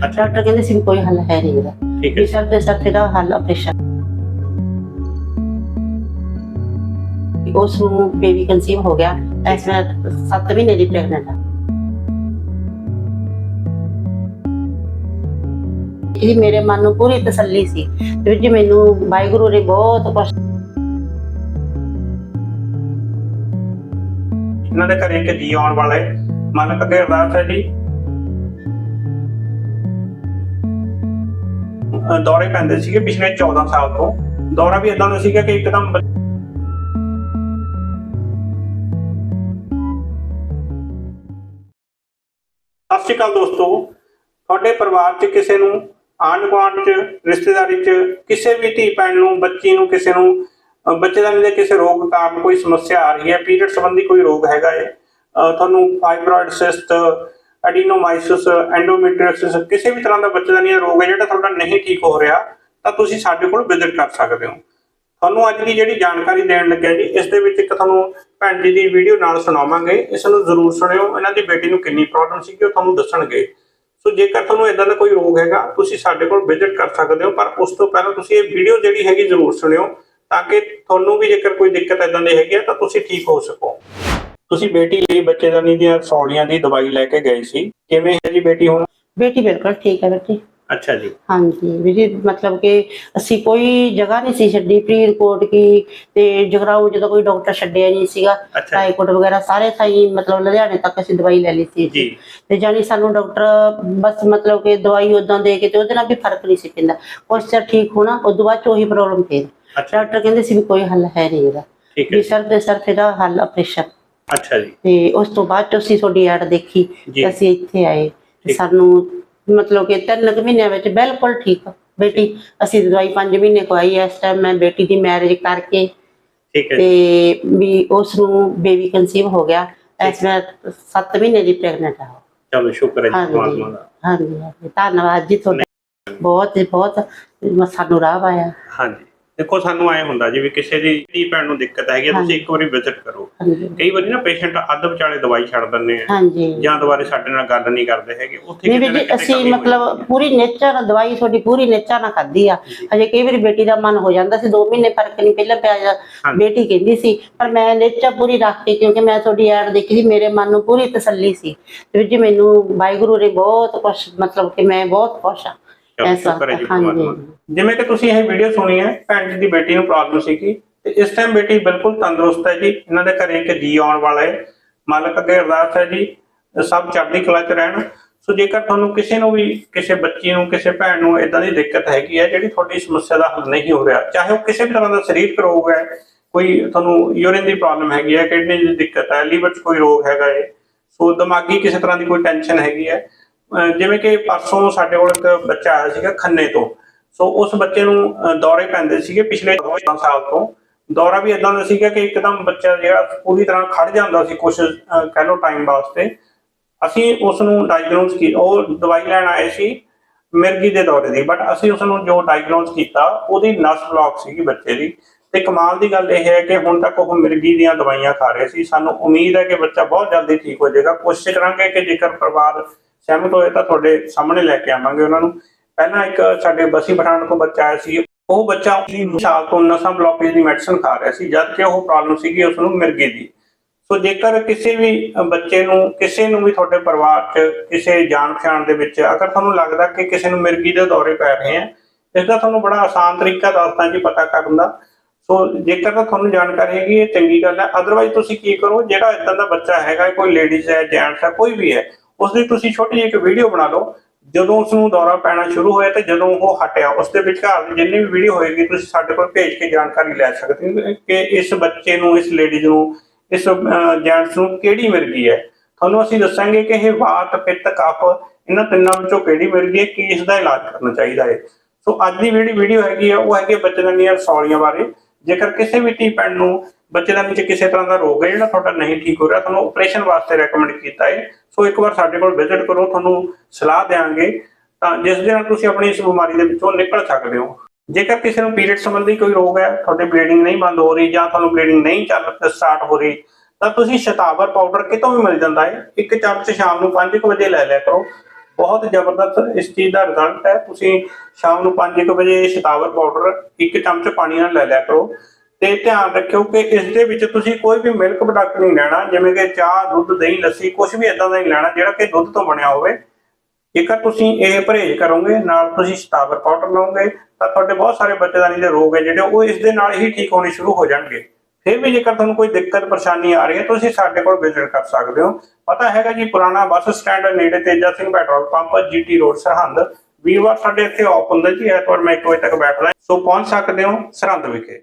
Doctor ਕਹਿੰਦੇ ਸੀ ਵੀ ਕੋਈ ਹੱਲ ਹੈ ਨਹੀਂ ਇਹਦਾ। ਠੀਕ ਵੀ ਹੈ। ਸਰ ਦੇ ਸਰ ਦਾ ਹੱਲ ਆਪਰੇਸ਼ਨ ਉਸ ਨੂੰ ਬੇਬੀ ਕਨਸੀਵ ਹੋ ਗਿਆ। ਇਸ ਵੇਲੇ 7 ਮਹੀਨੇ ਦੀ ਪ੍ਰੈਗਨੈਂਟ ਆ। ਇਹ ਮੇਰੇ ਮਨ ਨੂੰ ਪੂਰੀ ਤਸੱਲੀ ਸੀ। ਤੇ ਜੀ ਮੈਨੂੰ ਵਾਹਿਗੁਰੂ ਨੇ ਬਹੁਤ ਕੁਛ ਇਹਨਾਂ ਦੇ ਘਰੇ ਇੱਕ ਜੀ ਆਉਣ ਵਾਲਾ ਹੈ। ਮਨ ਅੱਗੇ ਅਰਦਾਸ ਹੈ ਜੀ। ਦੌਰੇ ਪੈਂਦੇ ਸੀਗੇ ਪਿਛਲੇ 14 ਸਾਲ ਤੋਂ। ਦੌਰਾ ਵੀ ਇਦਾਂ ਦਾ ਸੀਗਾ ਕਿ ਇੱਕਦਮ ਸਤਿ ਸ਼੍ਰੀ ਅਕਾਲ ਦੋਸਤੋ। ਤੁਹਾਡੇ ਪਰਿਵਾਰ 'ਚ ਕਿਸੇ ਨੂੰ ਆਂਢ ਗੁਆਂਢ 'ਚ, ਰਿਸ਼ਤੇਦਾਰੀ 'ਚ, ਕਿਸੇ ਵੀ ਧੀ ਭੈਣ ਨੂੰ, ਬੱਚੀ ਨੂੰ, ਕਿਸੇ ਨੂੰ ਬੱਚੇ ਦਾ ਦੇ ਕਿਸੇ ਰੋਗ ਕਾਰਨ ਕੋਈ ਸਮੱਸਿਆ ਆ ਰਹੀ ਹੈ, ਪੀਰੀਅਡ ਸੰਬੰਧੀ ਕੋਈ ਰੋਗ ਹੈਗਾ ਹੈ। ਅਹ ਤੁਹਾਨੂੰ ਫਾਈਬਰੋਇਡ ਸਿਸਟ ਐਡੀਨੋਮਾਈਸਿਸ ਐਂਡੋਮੈਟ੍ਰੀਓਸਿਸ ਕਿਸੇ ਵੀ ਤਰ੍ਹਾਂ ਦਾ ਬੱਚੇਦਾਨੀ ਦਾ ਰੋਗ ਹੈ ਜਿਹੜਾ ਤੁਹਾਡਾ ਨਹੀਂ ਠੀਕ ਹੋ ਰਿਹਾ, ਤਾਂ ਤੁਸੀਂ ਸਾਡੇ ਕੋਲ ਵਿਜ਼ਿਟ ਕਰ ਸਕਦੇ ਹੋ। ਤੁਹਾਨੂੰ ਅੱਜ ਦੀ ਜਿਹੜੀ ਜਾਣਕਾਰੀ ਦੇਣ ਲੱਗਿਆ ਜੀ, ਇਸ ਦੇ ਵਿੱਚ ਇੱਕ ਤੁਹਾਨੂੰ ਭੈਣ ਜੀ ਦੀ ਵੀਡੀਓ ਨਾਲ ਸੁਣਾਵਾਂਗੇ। ਇਸ ਨੂੰ ਜ਼ਰੂਰ ਸੁਣਿਓ। ਇਹਨਾਂ ਦੀ ਬੇਟੀ ਨੂੰ ਕਿੰਨੀ ਪ੍ਰੋਬਲਮ ਸੀ ਕਿ ਉਹ ਤੁਹਾਨੂੰ ਦੱਸਣਗੇ। ਸੋ ਜੇਕਰ ਤੁਹਾਨੂੰ ਇਦਾਂ ਦਾ ਕੋਈ ਰੋਗ ਹੈਗਾ, ਤੁਸੀਂ ਸਾਡੇ ਕੋਲ ਵਿਜ਼ਿਟ ਕਰ ਸਕਦੇ ਹੋ, ਪਰ ਉਸ ਤੋਂ ਪਹਿਲਾਂ ਤੁਸੀਂ ਇਹ ਵੀਡੀਓ ਜਿਹੜੀ ਹੈਗੀ ਜ਼ਰੂਰ ਸੁਣਿਓ, ਤਾਂ ਕਿ ਤੁਹਾਨੂੰ ਵੀ ਜੇਕਰ ਕੋਈ ਦਿੱਕਤ ਇਦਾਂ ਦੀ ਹੈਗੀ ਹੈ ਤਾਂ ਤੁਸੀਂ ਠੀਕ ਹੋ ਸਕੋ। ਤੁਸੀਂ ਬੇਟੀ ਲਈ ਬੱਚੇਦਾਨੀ ਦੀਆਂ ਸੌਲੀਆਂ ਦੀ ਦਵਾਈ ਲੈ ਕੇ ਗਏ ਸੀ। ਕਿਵੇਂ ਹੈ ਜੀ ਬੇਟੀ ਹੁਣ? ਬੇਟੀ ਬਿਲਕੁਲ ਠੀਕ ਹੈ ਬੇਟੀ ਅੱਛਾ ਜੀ। ਹਾਂਜੀ ਵੀ ਜੀ ਮਤਲਬ ਕਿ ਅਸੀਂ ਕੋਈ ਜਗ੍ਹਾ ਨਹੀਂ ਸੀ ਛੱਡੀ ਫਰੀਦਕੋਟ ਕੀ ਤੇ ਜਗਰਾਉਂ ਜਦੋਂ ਕੋਈ ਡਾਕਟਰ ਛੱਡਿਆ ਨਹੀਂ ਸੀਗਾ ਅੱਛਾ ਰਾਏਕੋਟ ਵਗੈਰਾ ਸਾਰੇ ਥਾਈ ਮਤਲਬ ਲੁਧਿਆਣੇ ਤੱਕ ਅਸੀਂ ਦਵਾਈ ਲੈ ਲਈ ਸੀ। ਜੀ। ਤੇ ਜਾਨੀ ਸਾਨੂੰ ਡਾਕਟਰ ਬਸ ਮਤਲਬ ਕਿ ਦਵਾਈ ਉਦਾਂ ਦੇ ਕੇ ਤੇ ਉਹਦੇ ਨਾਲ ਵੀ ਫ਼ਰਕ ਨਹੀਂ ਸੀ ਪੈਂਦਾ। ਕੁਛ ਚਿਰ ਠੀਕ ਹੋਣਾ ਉਸ ਤੋਂ ਬਾਅਦ ਚ ਉਹੀ ਪ੍ਰੋਬਲਮ ਫੇਰ। ਅੱਛਾ ਡਾਕਟਰ ਕਹਿੰਦੇ ਸੀ ਵੀ ਕੋਈ ਹੱਲ ਹੈ ਨਹੀਂ ਇਹਦਾ। ਠੀਕ ਹੈ ਵੀ ਸਰ ਦੇ ਸਰ ਦਾ ਹੱਲ ਆਪਰੇਸ਼ਨ ਅੱਛਾ ਜੀ। ਤੇ ਉਸ ਤੋਂ ਬਾਅਦ ਅਸੀਂ ਤੁਹਾਡੀ ਐਡ ਦੇਖੀ। ਤੇ ਅਸੀਂ ਇੱਥੇ ਆਏ। ਤੇ। ਸਾਨੂੰ ਮਤਲਬ ਕਿ ਤਿੰਨ ਕੁ ਮਹੀਨਿਆਂ ਵਿੱਚ ਬਿਲਕੁਲ ਠੀਕ। ਬੇਟੀ ਅਸੀਂ ਦਵਾਈ 5 ਮਹੀਨੇ ਖਵਾਈ ਇਸ ਟਾਈਮ ਮੈਂ ਬੇਟੀ ਦੀ ਮੈਰਿਜ ਕਰਕੇ ਠੀਕ ਹੈ ਤੇ ਵੀ ਉਸ ਨੂੰ ਬੇਬੀ ਕਨਸੀਵ ਹੋ ਗਿਆ। ਇਸ ਵੇਲੇ 7 ਮਹੀਨੇ ਦੀ ਪ੍ਰੈਗਨੈਂਟ ਆ। ਚਲੋ ਸ਼ੁਕਰ ਹੈ ਜੀ ਪਰਮਾਤਮਾ ਦਾ ਹਾਂਜੀ ਧੰਨਵਾਦ ਜੀ ਤੁਹਾਡਾ। ਬਹੁਤ ਬਹੁਤ ਸਾਨੂੰ ਰਾਹ ਆਇਆ ਹਾਂਜੀ। ਦੇਖੋ ਸਾਨੂੰ ਐ ਹੁੰਦਾ ਜੀ ਵੀ ਕਿਸੇ ਦੀ ਧੀ ਭੈਣ ਨੂੰ ਦਿੱਕਤ ਹੈਗੀ ਆ, ਤੁਸੀਂ ਇੱਕ ਵਾਰੀ ਵਿਜ਼ਿਟ ਕਰੋ। ਹਾਂਜੀ ਕਈ ਵਾਰੀ ਨਾ ਪੇਸ਼ੈਂਟ ਅੱਧ ਵਿਚਾਲੇ ਦਵਾਈ ਛੱਡ ਦਿੰਦੇ ਆ। ਹਾਂਜੀ। ਜਾਂ ਦੁਬਾਰੇ ਸਾਡੇ ਨਾਲ ਗੱਲ ਨਹੀਂ ਕਰਦੇ ਹੈਗੇ ਉੱਥੇ ਨਹੀਂ ਵੀ ਕਿਤੇ ਨਾ ਜੀ ਕਿਤੇ ਅਸੀਂ ਕਮੀ ਮਤਲਬ ਪੂਰੀ ਨੇਚਰ ਨਾਲ ਦਵਾਈ ਤੁਹਾਡੀ ਪੂਰੀ ਨੇਚਰ ਨਾਲ ਖਾਧੀ ਆ। ਅਜੇ ਕਈ ਵਾਰੀ ਬੇਟੀ ਦਾ ਮਨ ਹੋ ਜਾਂਦਾ ਸੀ 2 ਮਹੀਨੇ ਫ਼ਰਕ ਨਹੀਂ ਪਹਿਲਾਂ ਪਿਆ ਜਾ- ਹਾਂਜੀ। ਬੇਟੀ ਕਹਿੰਦੀ ਸੀ ਪਰ ਮੈਂ ਨੇਚਰ ਪੂਰੀ ਰੱਖ ਕੇ ਕਿਉਂਕਿ ਮੈਂ ਤੁਹਾਡੀ ਐਡ ਦੇਖੀ ਸੀ ਮੇਰੇ ਮਨ ਨੂੰ ਪੂਰੀ ਤਸੱਲੀ ਸੀ। ਤੇ ਵੀ ਜੀ ਮੈਨੂੰ ਵਾਹਿਗੁਰੂ ਨੇ ਬਹੁਤ ਕੁਛ ਮਤਲਬ ਕਿ ਮੈਂ ਬਹੁਤ ਖੁਸ਼ ਆ ਸ਼ੁਕਰ ਹੈ ਜੀ ਹਾਂਜੀ। ਪਰਮਾਤਮਾ ਦਾ। ਜਿਵੇਂ ਕਿ ਤੁਸੀਂ ਇਹ ਵੀਡੀਓ ਸੁਣੀ ਹੈ ਭੈਣ ਜੀ ਦੀ ਬੇਟੀ ਨੂੰ ਪ੍ਰੋਬਲਮ ਸੀਗੀ ਤੇ ਇਸ ਟਾਈਮ ਬੇਟੀ ਬਿਲਕੁਲ ਤੰਦਰੁਸਤ ਹੈ ਜੀ। ਇਹਨਾਂ ਦੇ ਘਰੇ ਇੱਕ ਜੀ ਆਉਣ ਵਾਲਾ ਹੈ। ਮਾਲਕ ਅੱਗੇ ਅਰਦਾਸ ਹੈ ਜੀ ਸਭ ਚੜ੍ਹਦੀ ਕਲਾ ਚ ਰਹਿਣ। ਸੋ ਜੇਕਰ ਤੁਹਾਨੂੰ ਕਿਸੇ ਨੂੰ ਵੀ ਕਿਸੇ ਬੱਚੀ ਨੂੰ ਕਿਸੇ ਭੈਣ ਨੂੰ ਇਦਾਂ ਦੀ ਦਿੱਕਤ ਹੈਗੀ ਹੈ ਜਿਹੜੀ ਤੁਹਾਡੀ ਸਮੱਸਿਆ ਦਾ ਹੱਲ ਨਹੀਂ ਹੋ ਰਿਹਾ ਚਾਹੇ ਉਹ ਕਿਸੇ ਵੀ ਤਰ੍ਹਾਂ ਦਾ ਸਰੀਰਕ ਰੋਗ ਹੈ ਕੋਈ ਤੁਹਾਨੂੰ ਯੂਰਿਨ ਦੀ ਪ੍ਰੋਬਲਮ ਹੈਗੀ ਹੈ ਕਿਡਨੀ ਦੀ ਦਿੱਕਤ ਹੈ ਲੀਵਰ 'ਚ ਕੋਈ ਰੋਗ ਹੈਗਾ ਹੈ ਸੋ ਦਿਮਾਗੀ ਕਿਸੇ ਤਰ੍ਹਾਂ ਦੀ ਕੋਈ ਟੈਨਸ਼ਨ ਹੈਗੀ ਹੈ ਜਿਵੇਂ ਕਿ ਪਰਸੋਂ ਸਾਡੇ ਕੋਲ ਇੱਕ ਬੱਚਾ ਆਇਆ ਸੀਗਾ ਖੰਨੇ ਤੋਂ। ਸੋ ਉਸ ਬੱਚੇ ਨੂੰ ਦੌਰੇ ਪੈਂਦੇ ਸੀਗੇ ਪਿਛਲੇ 2 ਸਾਲ ਤੋਂ। ਦੌਰਾ ਵੀ ਇਦਾਂ ਦਾ ਸੀਗਾ ਕਿ ਇੱਕਦਮ ਬੱਚਾ ਜਿਹੜਾ ਪੂਰੀ ਤਰ੍ਹਾਂ ਖੜ ਜਾਂਦਾ ਸੀ ਕੁਝ ਕਹਿ ਲਓ ਟਾਈਮ ਵਾਸਤੇ। ਅਸੀਂ ਉਸ ਨੂੰ ਡਾਇਗਨੋਸ ਕੀ, ਉਹ ਦਵਾਈ ਲੈਣ ਆਏ ਸੀ ਮਿਰਗੀ ਦੇ ਦੌਰੇ ਦੀ ਬਟ ਅਸੀਂ ਉਸ ਨੂੰ ਜੋ ਡਾਇਗਨੋਸ ਕੀਤਾ, ਉਹਦੀ ਨਸ ਬਲੌਕ ਸੀਗੀ ਬੱਚੇ ਦੀ। ਤੇ ਕਮਾਲ ਦੀ ਗੱਲ ਇਹ ਹੈ ਕਿ ਹੁਣ ਤੱਕ ਉਹ ਮਿਰਗੀ ਦੀਆਂ ਦਵਾਈਆਂ ਖਾ ਰਿਹਾ ਸੀ। ਸਾਨੂੰ ਉਮੀਦ ਹੈ ਕਿ ਬੱਚਾ ਬਹੁਤ ਜਲਦੀ ਠੀਕ ਹੋ ਜਾਏਗਾ। ਕੋਸ਼ਿਸ਼ ਕਰਾਂਗੇ ਕਿ ਜੇਕਰ ਪਰਿਵਾਰ ਸਹਿਮਤ ਹੋਏ ਤਾਂ ਤੁਹਾਡੇ ਸਾਹਮਣੇ ਲੈ ਕੇ ਆਵਾਂਗੇ ਉਹਨਾਂ ਨੂੰ। ਪਹਿਲਾਂ ਇੱਕ ਸਾਡੇ ਬਸੀ ਪਠਾਣ ਤੋਂ ਬੱਚਾ ਆਇਆ ਸੀ। ਉਹ ਬੱਚਾ ਉਸੇ ਸਾਲ ਤੋਂ ਨਸਾਂ ਬਲੌਕੇਜ ਦੀ ਮੈਡੀਸਨ ਖਾ ਰਿਹਾ ਸੀ। ਜਦ ਕਿ ਉਹ ਪ੍ਰੋਬਲਮ ਸੀਗੀ ਉਸ ਨੂੰ ਮਿਰਗੀ ਦੀ। ਸੋ ਜੇਕਰ ਕਿਸੇ ਵੀ ਬੱਚੇ ਨੂੰ, ਕਿਸੇ ਨੂੰ ਵੀ ਤੁਹਾਡੇ ਪਰਿਵਾਰ 'ਚ, ਕਿਸੇ ਜਾਣ ਪਛਾਣ ਦੇ ਵਿੱਚ ਅਗਰ ਤੁਹਾਨੂੰ ਲੱਗਦਾ ਕਿ ਕਿਸੇ ਨੂੰ ਮਿਰਗੀ ਦੇ ਦੌਰੇ ਪੈ ਰਹੇ ਆ, ਇਸ ਦਾ ਤੁਹਾਨੂੰ ਬੜਾ ਆਸਾਨ ਤਰੀਕਾ ਦੱਸਦਾ ਜੀ ਪਤਾ ਕਰਨ ਦਾ। ਸੋ ਜੇਕਰ ਤਾਂ ਤੁਹਾਨੂੰ ਜਾਣਕਾਰੀ ਹੈਗੀ, ਇਹ ਚੰਗੀ ਗੱਲ ਹੈ। ਅਦਰਵਾਈਜ਼ ਤੁਸੀਂ ਕੀ ਕਰੋ, ਜਿਹੜਾ ਇਦਾਂ ਦਾ ਬੱਚਾ ਹੈਗਾ, ਕੋਈ ਲੇਡੀਜ਼ ਹੈ ਜੈਂਟਸ ਹੈ, ਕੋਈ ਵੀ ਹੈ ਉਸ ਦੀ ਤੁਸੀਂ ਛੋਟੀ ਜਿਹੀ ਇੱਕ ਵੀਡੀਓ ਬਣਾ ਲਓ। ਜਦੋਂ ਉਸ ਨੂੰ ਦੌਰਾ ਪੈਣਾ ਸ਼ੁਰੂ ਹੋਇਆ ਤੇ ਜਦੋਂ ਉਹ ਹਟਿਆ ਉਸ ਦੇ ਵਿਚਕਾਰ ਦੀ ਜਿੰਨੀ ਵੀ ਵੀਡੀਓ ਹੋਏਗੀ, ਤੁਸੀਂ ਸਾਡੇ ਕੋਲ ਭੇਜ ਕੇ ਜਾਣਕਾਰੀ ਲੈ ਸਕਦੇ ਹੋ ਕਿ ਇਸ ਬੱਚੇ ਨੂੰ, ਇਸ ਲੇਡੀਜ਼ ਨੂੰ, ਇਸ ਜੈਂਟਸ ਨੂੰ ਕਿਹੜੀ ਮਿਲ ਗਈ ਹੈ। ਤੁਹਾਨੂੰ ਅਸੀਂ ਦੱਸਾਂਗੇ ਕਿ ਇਹ ਵਾਤ, ਪਿੱਤ ਕਫ ਇਹਨਾਂ ਤਿੰਨਾਂ ਵਿੱਚੋਂ ਕਿਹੜੀ ਮਿਲ ਗਈ ਹੈ, ਕੀ ਇਸ ਦਾ ਇਲਾਜ ਕਰਨਾ ਚਾਹੀਦਾ ਹੈ। ਸੋ ਅੱਜ ਦੀ ਜਿਹੜੀ ਵੀਡੀਓ ਹੈਗੀ ਹੈ ਉਹ ਹੈਗੀ ਹੈ ਦੀਆਂ ਸੌਲੀਆਂ ਬਾਰੇ। ਜੇਕਰ ਕਿਸੇ ਵੀ ਧੀ ਭੈਣ ਨੂੰ ਬੱਚੇਦਾਨੀ ਚ ਕਿਸੇ ਤਰ੍ਹਾਂ ਦਾ ਰੋਗ ਹੈ, ਜਿਹੜਾ ਤੁਹਾਡਾ ਨਹੀਂ ਠੀਕ ਹੋ ਰਿਹਾ, ਤੁਹਾਨੂੰ ਆਪਰੇਸ਼ਨ ਵਾਸਤੇ ਰეკਮੈਂਡ ਕੀਤਾ ਹੈ। ਸੋ ਇੱਕ ਵਾਰ ਸਾਡੇ ਕੋਲ ਵਿਜ਼ਿਟ ਕਰੋ, ਤੁਹਾਨੂੰ ਸਲਾਹ ਦੇਵਾਂਗੇ ਤਾਂ ਜਿਸ ਦੇ ਨਾਲ ਤੁਸੀਂ ਆਪਣੀ ਇਸ ਬਿਮਾਰੀ ਦੇ ਵਿੱਚੋਂ ਨਿਕਲ ਸਕਦੇ ਹੋ। ਜੇਕਰ ਕਿਸੇ ਨੂੰ ਪੀਰੀਅਡ ਸੰਬੰਧੀ ਕੋਈ ਰੋਗ ਹੈ, ਤੁਹਾਡੇ ਬਲੀਡਿੰਗ ਨਹੀਂ ਬੰਦ ਹੋ ਰਹੀ ਜਾਂ ਤੁਹਾਨੂੰ ਬਲੀਡਿੰਗ ਨਹੀਂ ਚੱਲ ਸਟਾਰਟ ਹੋ ਰਹੀ, ਤਾਂ ਤੁਸੀਂ ਸ਼ਤਾਵਰ ਪਾਊਡਰ ਕਿਤੋਂ ਵੀ ਮਿਲ ਜਾਂਦਾ ਹੈ। ਇੱਕ ਚਮਚ ਸ਼ਾਮ ਨੂੰ 5 ਵਜੇ ਲੈ ਲਿਆ ਕਰੋ। ਬਹੁਤ ਜ਼ਬਰਦਸਤ ਇਸ ਚੀਜ਼ ਦਾ ਰਿਜ਼ਲਟ ਹੈ। ਤੁਸੀਂ ਸ਼ਾਮ ਨੂੰ 5:00 ਵਜੇ ਸ਼ਤਾਵਰ ਪਾਊਡਰ ਇੱਕ ਚਮਚ ਪਾਣੀ ਨਾਲ ਲੈ ਲਿਆ ਕਰੋ। ਤੇ ਧਿਆਨ ਰੱਖਿਓ ਕਿ ਇਸ ਦੇ ਵਿੱਚ ਤੁਸੀਂ ਕੋਈ ਵੀ ਮਿਲਕ ਪ੍ਰੋਡਕਟ ਨਹੀਂ ਲੈਣਾ, ਜਿਵੇਂ ਕਿ ਚਾਹ, ਦੁੱਧ, ਦਹੀਂ, ਲੱਸੀ ਕੁਝ ਵੀ ਇਦਾਂ ਦਾ ਨਹੀਂ ਲੈਣਾ, ਜਿਹੜਾ ਕਿ ਦੁੱਧ ਤੋਂ ਬਣਿਆ ਹੋਵੇ। ਜੇਕਰ ਤੁਸੀਂ ਇਹ ਪਰਹੇਜ਼ ਕਰੋਗੇ, ਨਾਲ ਤੁਸੀਂ ਸ਼ਤਾਵਰ ਪਾਊਡਰ ਲਓਗੇ ਤਾਂ ਤੁਹਾਡੇ ਬਹੁਤ ਸਾਰੇ ਬੱਚੇਦਾਨੀ ਦੇ ਰੋਗ ਹੈ, ਜਿਹੜੇ ਉਹ ਇਸ ਦੇ ਨਾਲ ਹੀ ਠੀਕ ਹੋਣੇ ਸ਼ੁਰੂ ਹੋ ਜਾਣਗੇ। ਫਿਰ ਵੀ ਜੇਕਰ ਤੁਹਾਨੂੰ ਕੋਈ ਦਿੱਕਤ, ਪਰੇਸ਼ਾਨੀ ਆ ਰਹੀ ਹੈ, ਤੁਸੀਂ ਸਾਡੇ ਕੋਲ ਵਿਜ਼ਿਟ ਕਰ ਸਕਦੇ ਹੋ। ਪਤਾ ਹੈਗਾ ਜੀ, ਪੁਰਾਣਾ ਬੱਸ ਸਟੈਂਡ ਨੇੜੇ Teja Singh petrol pump, GT road, Sirhind. ਵੀਰਵਾਰ ਸਾਡੇ ਇੱਥੇ ਆਫ ਹੁੰਦਾ ਜੀ, ਐਤਵਾਰ ਮੈਂ 1 ਵਜੇ ਤੱਕ ਬੈਠਦਾ। ਸੋ ਪਹੁੰਚ ਸਕਦੇ ਹੋ ਸਰਹੰਦ ਵਿਖੇ।